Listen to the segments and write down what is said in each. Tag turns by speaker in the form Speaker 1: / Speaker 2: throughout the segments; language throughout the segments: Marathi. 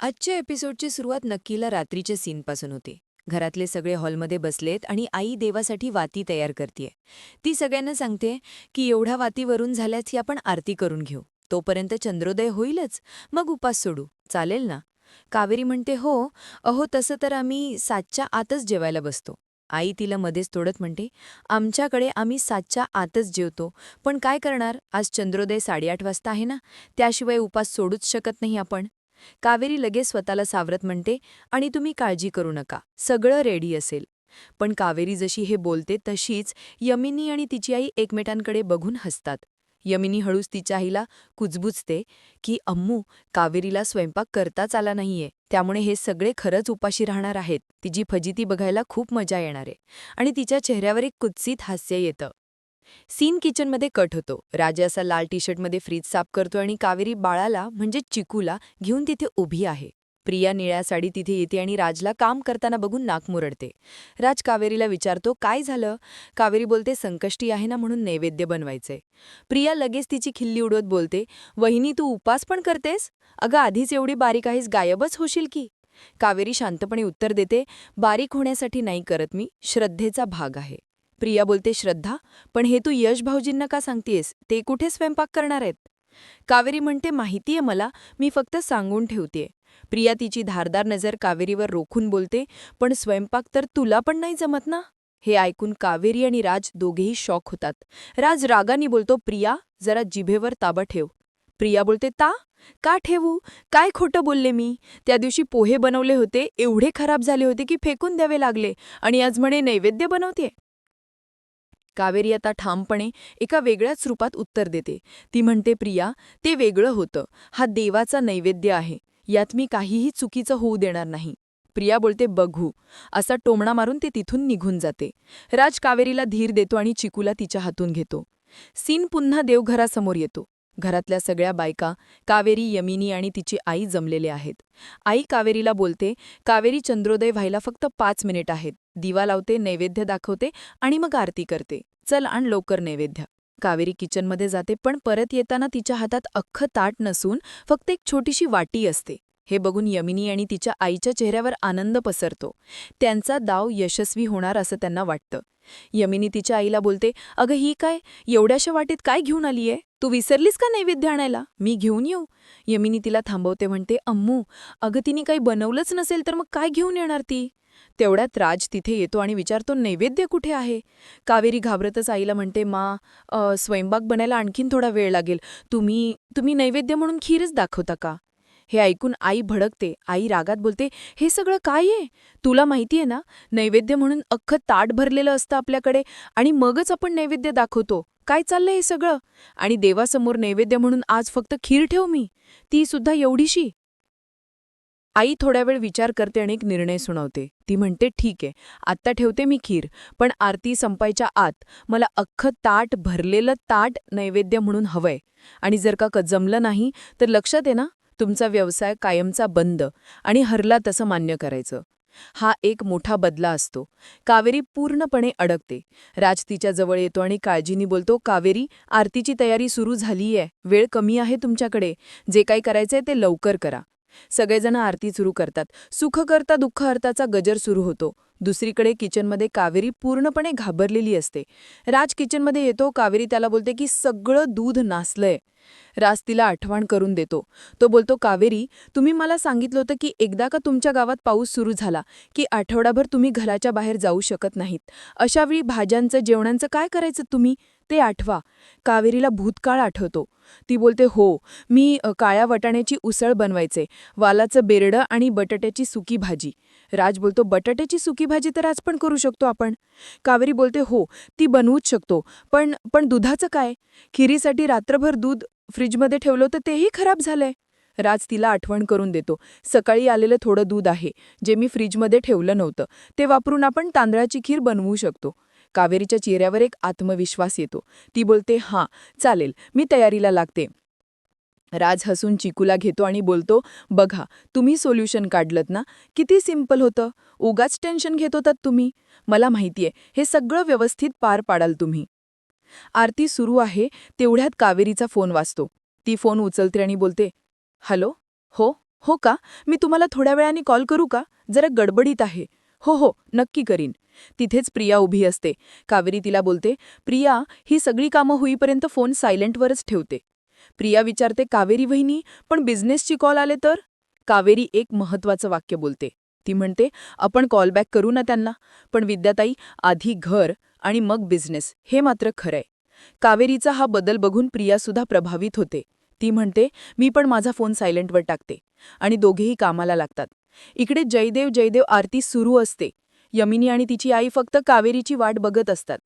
Speaker 1: आजच्या एपिसोडची सुरुवात नक्कीला रात्रीच्या सीनपासून होते. घरातले सगळे हॉलमध्ये बसलेत आणि आई देवासाठी वाती तयार करते ती सगळ्यांना सांगते की एवढ्या वातीवरून झाल्यास ही आपण आरती करून घेऊ. तोपर्यंत चंद्रोदय होईलच. मग उपास सोडू. चालेल ना? कावेरी म्हणते हो. अहो तसं तर आम्ही सातच्या आतच जेवायला बसतो. आई तिला मध्येच तोडत म्हणते आमच्याकडे आम्ही सातच्या आतच जेवतो. पण काय करणार? आज चंद्रोदय साडेआठ वाजता आहे ना? त्याशिवाय उपास सोडूच शकत नाही आपण. कावेरी लगेच स्वतःला सावरत म्हणते आणि तुम्ही काळजी करू नका सगळं रेडी असेल. पण कावेरी जशी हे बोलते तशीच यमिनी आणि तिची आई एकमेकांकडे बघून हसतात. यमिनी हळूच तिच्या आईला कुजबुजते की अम्मू कावेरीला स्वयंपाक करताच आला नाहीये त्यामुळे हे सगळे खरंच उपाशी राहणार आहेत तिची फजिती बघायला खूप मजा येणार आहे. आणि तिच्या चेहऱ्यावर एक कुत्सित हास्य येतं. सीन किचनमध्ये कट होतो. राजा असा लाल टी शर्टमध्ये फ्रीज साफ करतो आणि कावेरी बाळाला म्हणजे चिकूला घेऊन तिथे उभी आहे. प्रिया निळ्या साडी तिथे येते आणि राजला काम करताना बघून नाक मुरडते. राज कावेरीला विचारतो काय झालं? कावेरी बोलते संकष्टी आहे ना म्हणून नैवेद्य बनवायचंय प्रिया लगेच तिची खिल्ली उडवत बोलते वहिनी तू उपास पण करतेस? अगं आधीच एवढी बारीक आहेस गायबच होशील की. कावेरी शांतपणे उत्तर देते बारीक होण्यासाठी नाही करत मी श्रद्धेचा भाग आहे. प्रिया बोलते श्रद्धा पण हे तू यश भाऊजींना का सांगतेस ते कुठे स्वयंपाक करणार आहेत? कावेरी म्हणते माहितीये मला मी फक्त सांगून ठेवतेय. प्रिया तिची धारदार नजर कावेरीवर रोखून बोलते पण स्वयंपाक तर तुला पण नाही जमत ना? हे ऐकून कावेरी आणि राज दोघेही शॉक होतात. राज रागानी बोलतो प्रिया जरा जिभेवर ताबा ठेव. प्रिया बोलते ता? का ठेवू? काय खोटं बोलले मी? त्या दिवशी पोहे बनवले होते एवढे खराब झाले होते की फेकून द्यावे लागले आणि आज म्हणे नैवेद्य बनवते कावेरी आता ठामपणे एका वेगळ्याच रूपात उत्तर देते. ती म्हणते प्रिया ते वेगळं होतं. हा देवाचा नैवेद्य आहे. यात मी काहीही चुकीचं होऊ देणार नाही. प्रिया बोलते बघू. असा टोमणा मारून ते तिथून निघून जाते. राज कावेरीला धीर देतो आणि चिकूला तिच्या हातून घेतो. सीन पुन्हा देवघरासमोर येतो. घरातल्या सगळ्या बायका कावेरी यमिनी आणि तिची आई जमलेले आहेत. आई कावेरीला बोलते कावेरी चंद्रोदय व्हायला फक्त पाच मिनिट आहेत. दिवा लावते नैवेद्य दाखवते आणि मग आरती करते. चल आण लवकर नैवेद्य. कावेरी किचनमध्ये जाते पण परत येताना तिच्या हातात अख्खं ताट नसून फक्त एक छोटीशी वाटी असते. हे बघून यमिनी आणि तिच्या आईच्या चेहऱ्यावर आनंद पसरतो. त्यांचा दाव यशस्वी होणार असं त्यांना वाटतं. यमिनी तिच्या आईला बोलते अगं ही काय? एवढ्याशा वाटीत काय घेऊन आलीये? तू विसरलीस का नैवेद्य आणायला? मी घेऊन येऊ. यमिनी तिला थांबवते म्हणते अम्मू अगं तिने काही बनवलंच नसेल तर मग काय घेऊन येणार ती? तेवढ्यात राज तिथे येतो आणि विचारतो नैवेद्य कुठे आहे? कावेरी घाबरतच आईला म्हणते मा स्वयंपाक बनायला आणखीन थोडा वेळ लागेल. तुम्ही तुम्ही नैवेद्य म्हणून खीरच दाखवता का? हे ऐकून आई भडकते आई रागात बोलते हे सगळं काय आहे? तुला माहितीये ना नैवेद्य म्हणून अख्खं ताट भरलेलं असतं आपल्याकडे आणि मगच आपण नैवेद्य दाखवतो. काय चाललंय हे सगळं? आणि देवासमोर नैवेद्य म्हणून आज फक्त खीर ठेव मी. ती सुद्धा एवढीशी. आई थोड्या वेळ विचार करते आणि एक निर्णय सुनावते. ती म्हणते ठीक आहे आत्ता ठेवते मी खीर पण आरती संपायच्या आत मला अख्खं ताट भरलेलं ताट नैवेद्य म्हणून हवंय. आणि जर का जमलं नाही तर लक्षात आहे ना तुमचा व्यवसाय कायमचा बंद आणि हरला तसं मान्य करायचं. हा एक मोठा बदला असतो. कावेरी पूर्णपणे अडकते. राज तिच्या जवळ येतो आणि काळजीनी बोलतो कावेरी आरतीची तयारी सुरू झालीये. वेळ कमी आहे तुमच्याकडे. जे काही करायचंय ते लवकर करा. सगळेजण आरती सुरू करतात. सुख करता दुःख अर्थाचा गजर सुरू होतो. दुसरीकडे किचनमध्ये कावेरी पूर्णपणे घाबरलेली असते. राज किचनमध्ये येतो कावेरी त्याला बोलते की सगळं दूध नासलंय. राज तिला आठवण करून देतो. तो बोलतो कावेरी तुम्ही मला सांगितलं होतं की एकदा का तुमच्या गावात पाऊस सुरू झाला की आठवडाभर तुम्ही घराच्या बाहेर जाऊ शकत नाहीत. अशावेळी भाज्यांचं जेवणांचं काय करायचं तुम्ही? ते आठवा. कावेरीला भूतकाळ आठवतो. ती बोलते हो मी काळ्या वटाण्याची उसळ बनवायचे. वालाचं बेरडं आणि बटाट्याची सुकी भाजी. राज बोलतो बटाट्याची सुकी भाजी तर आज पण करू शकतो आपण. कावेरी बोलते हो ती बनवूच शकतो. पण पण दुधाचं काय? खिरीसाठी रात्रभर दूध फ्रीजमध्ये ठेवलं तर तेही खराब झालंय. राज तिला आठवण करून देतो सकाळी आलेलं थोडं दूध आहे. जे मी फ्रीजमध्ये ठेवलं नव्हतं. ते वापरून आपण तांदळाची खीर बनवू शकतो. कावेरीच्या चेहऱ्यावर एक आत्मविश्वास येतो. ती बोलते हां चालेल मी तयारीला लागते. राज हसून चिकूला घेतो आणि बोलतो बघा तुम्ही सोल्युशन काढलत ना? किती सिंपल होतं? उगाच टेन्शन घेत होतात तुम्ही? मला माहितीये हे सगळं व्यवस्थित पार पाडाल तुम्ही. आरती सुरू आहे तेवढ्यात कावेरीचा फोन वाचतो ती फोन उचलते आणि बोलते हॅलो हो हो का? मी तुम्हाला थोड्या वेळाने कॉल करू का? जरा गडबडीत आहे. हो हो नक्की करीन. तिथेच प्रिया उभी असते. कावेरी तिला बोलते प्रिया ही सगळी कामं होईपर्यंत फोन सायलेंटवरच ठेवते. प्रिया विचारते कावेरी वहिनी पण बिझनेसची कॉल आले तर? कावेरी एक महत्वाचं वाक्य बोलते. ती म्हणते आपण कॉलबॅक करू ना त्यांना पण विद्याताई आधी घर आणि मग बिझनेस हे मात्र खरंय. कावेरीचा हा बदल बघून प्रियासुद्धा प्रभावित होते. ती म्हणते मी पण माझा फोन सायलेंटवर टाकते आणि दोघेही कामाला लागतात. इकडे जयदेव जयदेव आरती सुरू असते. यमिनी आणि तिची आई फक्त कावेरीची वाट बघत असतात.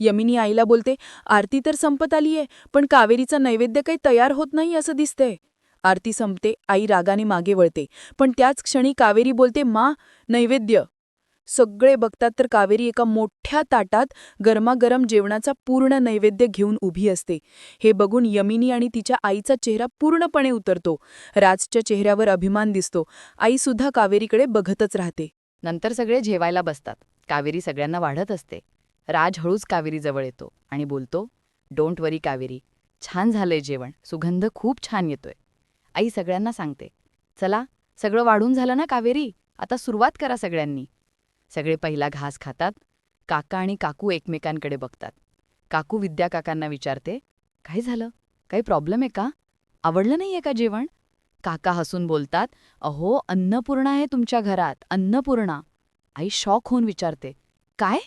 Speaker 1: यमिनी आईला बोलते आरती तर संपत आलीये पण कावेरीचं नैवेद्य काही तयार होत नाही असं दिसतंय. आरती संपते आई रागाने मागे वळते. पण त्याच क्षणी कावेरी बोलते मा नैवेद्य. सगळे बघतात तर कावेरी एका मोठ्या ताटात गरमागरम जेवणाचा पूर्ण नैवेद्य घेऊन उभी असते. हे बघून यमिनी आणि तिच्या आईचा चेहरा पूर्णपणे उतरतो. राजच्या चेहऱ्यावर अभिमान दिसतो. आईसुद्धा कावेरीकडे बघतच राहते.
Speaker 2: नंतर सगळे जेवायला बसतात. कावेरी सगळ्यांना वाढत असते. राज हळूच कावेरीजवळ येतो आणि बोलतो डोंट वरी कावेरी. छान झालंय जेवण. सुगंध खूप छान येतोय. आई सगळ्यांना सांगते चला सगळं वाढून झालं ना कावेरी? आता सुरुवात करा सगळ्यांनी. सगळे पहिला घास खातात काका आणि काकू एकमेकांकडे बघतात. काकू विद्या काकांना विचारते काय झालं? काही प्रॉब्लेम आहे का? आवडलं नाहीये का जेवण? काका हसून बोलतात अहो अन्नपूर्णा आहे तुमच्या घरात अन्नपूर्णा. आई शॉक होऊन विचारते काय?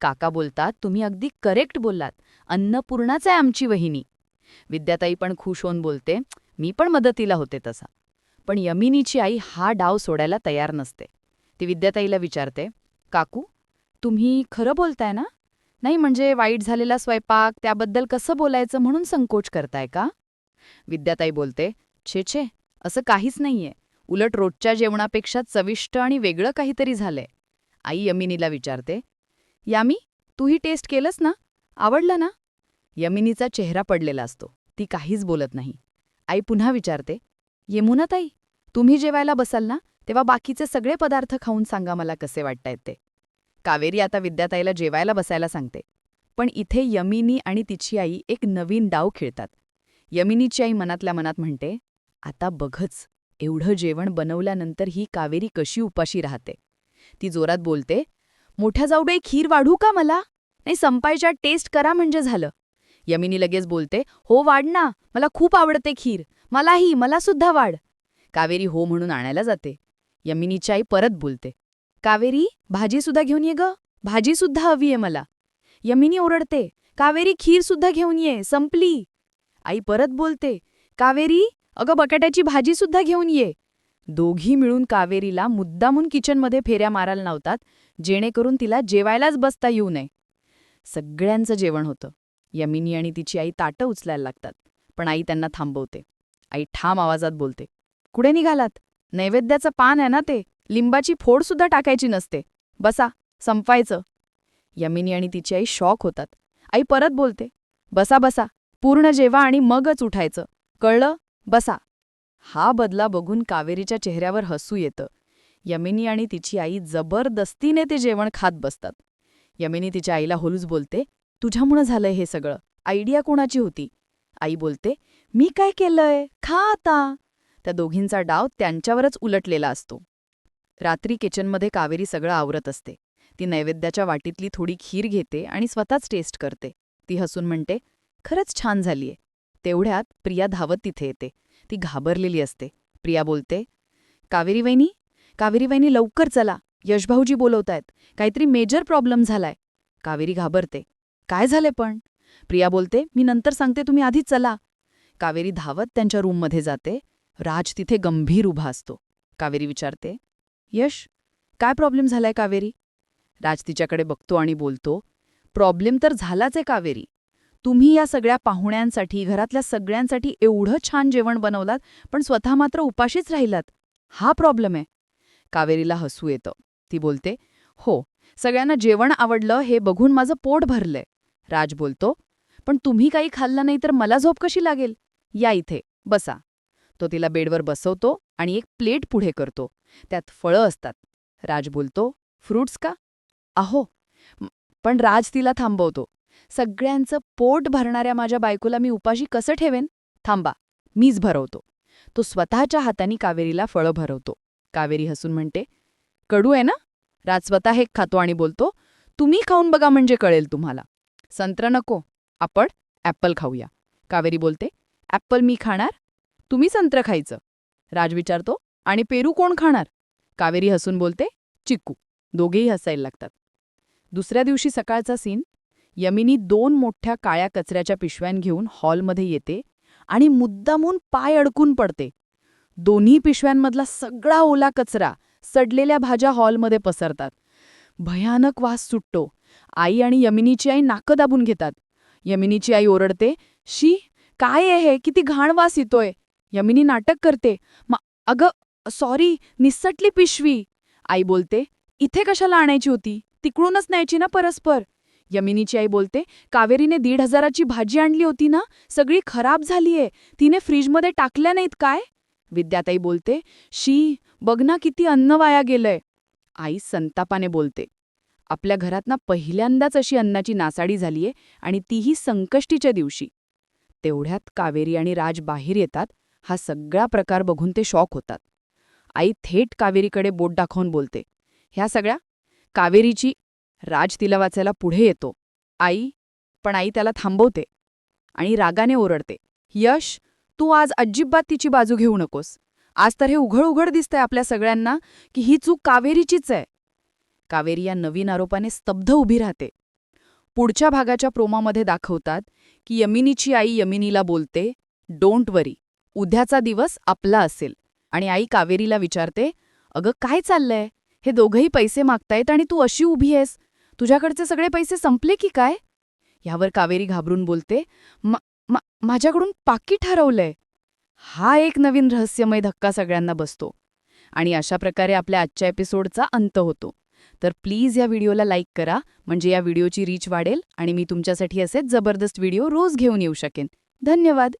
Speaker 2: काका बोलतात तुम्ही अगदी करेक्ट बोललात अन्नपूर्णाच आहे आमची वहिनी. विद्याताई पण खुश होऊन बोलते मी पण मदतीला होते तसा. पण यमिनीची आई हा डाव सोडायला तयार नसते. ती विद्याताईला विचारते काकू तुम्ही खरं बोलताय ना? नाही म्हणजे वाईट झालेला स्वयंपाक त्याबद्दल कसं बोलायचं म्हणून संकोच करताय का? विद्याताई बोलते छे छे असं काहीच नाहीये. उलट रोजच्या जेवणापेक्षा चविष्ट आणि वेगळं काहीतरी झालंय. आई यमिनीला विचारते यामी तूही टेस्ट केलंस ना? आवडलं ना? यमिनीचा चेहरा पडलेला असतो ती काहीच बोलत नाही. आई पुन्हा विचारते येमुनाताई तुम्ही जेवायला बसाल ना? तेव्हा बाकीचे सगळे पदार्थ खाऊन सांगा मला कसे वाटतायत ते. कावेरी आता विद्याताईला जेवायला बसायला सांगते. पण इथे यमिनी आणि तिची आई एक नवीन डाव खेळतात. यमिनीची आई मनातल्या मनात म्हणते आता बघच एवढं जेवण बनवल्यानंतर ही कावेरी कशी उपाशी राहते. ती जोरात बोलते मोठ्या जाऊडे खीर वाढू का मला? नाही संपायच्या टेस्ट करा म्हणजे झालं. यमिनी लगेच बोलते हो वाढ ना मला खूप आवडते खीर मलाही मला सुद्धा वाढ. कावेरी हो म्हणून आणायला जाते. यमिनीची आई परत बोलते. कावेरी भाजीसुद्धा घेऊन ये ग. भाजीसुद्धा हवी आहे मला. यमिनी ओरडते. कावेरी खीरसुद्धा घेऊन ये. संपली. आई परत बोलते. कावेरी अगं बटाट्याची भाजीसुद्धा घेऊन ये. दोघी मिळून कावेरीला मुद्दामून किचनमध्ये फेऱ्या मारायला लावतात जेणेकरून तिला जेवायलाच बसता येऊ नये. सगळ्यांचं जेवण होतं. यमिनी आणि तिची आई ताटं उचलायला लागतात. पण आई त्यांना थांबवते. आई ठाम आवाजात बोलते. कुठे निघालात? नैवेद्याचं पान आहे ना ते लिंबाची फोडसुद्धा टाकायची नसते. बसा संपवायचं यमिनी आणि तिची आई शॉक होतात. आई परत बोलते बसा बसा पूर्ण जेवा आणि मगच उठायचं. कळलं? बसा. हा बदला बघून कावेरीच्या चेहऱ्यावर हसू येतं. यमिनी आणि तिची आई जबरदस्तीने ते जेवण खात बसतात. यमिनी तिच्या आईला होलूच बोलते तुझ्यामुळं झालंय हे सगळं. आयडिया कोणाची होती? आई बोलते मी काय केलंय? खा आता. त्या दोघींचा डाव त्यांच्यावरच उलटलेला असतो. रात्री किचनमध्ये कावेरी सगळं आवरत असते. ती नैवेद्याच्या वाटीतली थोडी खीर घेते आणि स्वतःच टेस्ट करते. ती हसून म्हणते खरंच छान झालीये. तेवढ्यात प्रिया धावत तिथे येते. ती घाबरलेली असते. प्रिया बोलते कावेरी वहिनी कावेरी वहिनी लवकर चला. यशभाऊजी बोलवतायत. काहीतरी मेजर प्रॉब्लेम झालाय. कावेरी घाबरते. काय झाले पण? प्रिया बोलते मी नंतर सांगते तुम्ही आधी चला. कावेरी धावत त्यांच्या रूममध्ये जाते. राज तिथे गंभीर उभा असतो. कावेरी विचारते यश काय प्रॉब्लेम झालाय कावेरी? राज तिच्याकडे बघतो आणि बोलतो प्रॉब्लेम तर झालाच आहे कावेरी. तुम्ही या सगळ्या पाहुण्यांसाठी घरातल्या सगळ्यांसाठी एवढं छान जेवण बनवलात पण स्वतः मात्र उपाशीच राहिलात. हा प्रॉब्लेम आहे. कावेरीला हसू येतं. ती बोलते हो सगळ्यांना जेवण आवडलं हे बघून माझं पोट भरलंय. राज बोलतो पण तुम्ही काही खाल्लं नाही तर मला झोप कशी लागेल? या इथे बसा. तो तिला बेडवर बसवतो आणि एक प्लेट पुढे करतो. त्यात फळं असतात. राज बोलतो फ्रुट्स का? अहो पण राज तिला थांबवतो. सगळ्यांचं पोट भरणाऱ्या माझ्या बायकोला मी उपाशी कसं ठेवेन? थांबा मीच भरवतो. तो स्वतःच्या हाताने कावेरीला फळं भरवतो. कावेरी हसून म्हणते कडू आहे ना? राज स्वतः हे खातो आणि बोलतो तुम्ही खाऊन बघा म्हणजे कळेल तुम्हाला. संत्र नको आपण ॲप्पल खाऊया. कावेरी बोलते ॲप्पल मी खाणार? तुम्ही संत्र खायचं. राज विचारतो आणि पेरू कोण खाणार? कावेरी हसून बोलते चिक्कू. दोघेही हसायला लागतात. दुसऱ्या दिवशी सकाळचा सीन यमिनी दोन मोठ्या काळ्या कचऱ्याच्या पिशव्यां घेऊन हॉलमध्ये येते आणि मुद्दामून पाय अडकून पडते. दोन्ही पिशव्यांमधला सगळा ओला कचरा सडलेल्या भाज्या हॉलमध्ये पसरतात. भयानक वास सुटतो. आई आणि यमिनीची आई नाकं दाबून घेतात. यमिनीची आई ओरडते शी काय आहे हे? किती घाण वास येतोय. यमिनी नाटक करते. मग अगं सॉरी निसटली पिशवी. आई बोलते इथे कशाला आणायची होती? तिकडूनच न्यायची ना परस्पर. यमिनीची आई बोलते कावेरीने दीड हजाराची भाजी आणली होती ना? सगळी खराब झालीये. तिने फ्रीजमध्ये टाकल्या नाहीत काय? विद्याताई बोलते शी बघ ना किती अन्न वाया गेलंय. आई संतापाने बोलते आपल्या घरात ना पहिल्यांदाच अशी अन्नाची नासाडी झालीये आणि तीही संकष्टीच्या दिवशी. तेवढ्यात कावेरी आणि राज बाहेर येतात. हा सगळा प्रकार बघून ते शॉक होतात. आई थेट कावेरीकडे बोट दाखवून बोलते. ह्या सगळ्या? कावेरीची राज तिला वाचायला पुढे येतो. आई पण आई त्याला थांबवते आणि रागाने ओरडते. यश तू आज अजिबात तिची बाजू घेऊ नकोस. आज तर हे उघड उघड दिसतंय आपल्या सगळ्यांना की ही चूक कावेरीचीच आहे. कावेरी या नवीन आरोपाने स्तब्ध उभी राहते. पुढच्या भागाच्या प्रोमामध्ये दाखवतात की यमिनीची आई यमिनीला बोलते डोंट वरी उद्याचा दिवस आपला असेल. आणि आई कावेरीला विचारते अगं काय चाललंय? हे दोघंही पैसे मागतायत आणि तू अशी उभी आहेस. तुझ्याकडचे सगळे पैसे संपले की काय? यावर कावेरी घाबरून बोलते "मा- मा- माझ्याकडून पाकी ठरवलंय. हा एक नवीन रहस्यमय धक्का सगळ्यांना बसतो. आणि अशा प्रकारे आपल्या आजच्या एपिसोडचा अंत होतो. तर प्लीज या व्हिडिओला लाईक करा म्हणजे या व्हिडिओची रीच वाढेल आणि मी तुमच्यासाठी असेच जबरदस्त व्हिडिओ रोज घेऊन येऊ शकेन. धन्यवाद.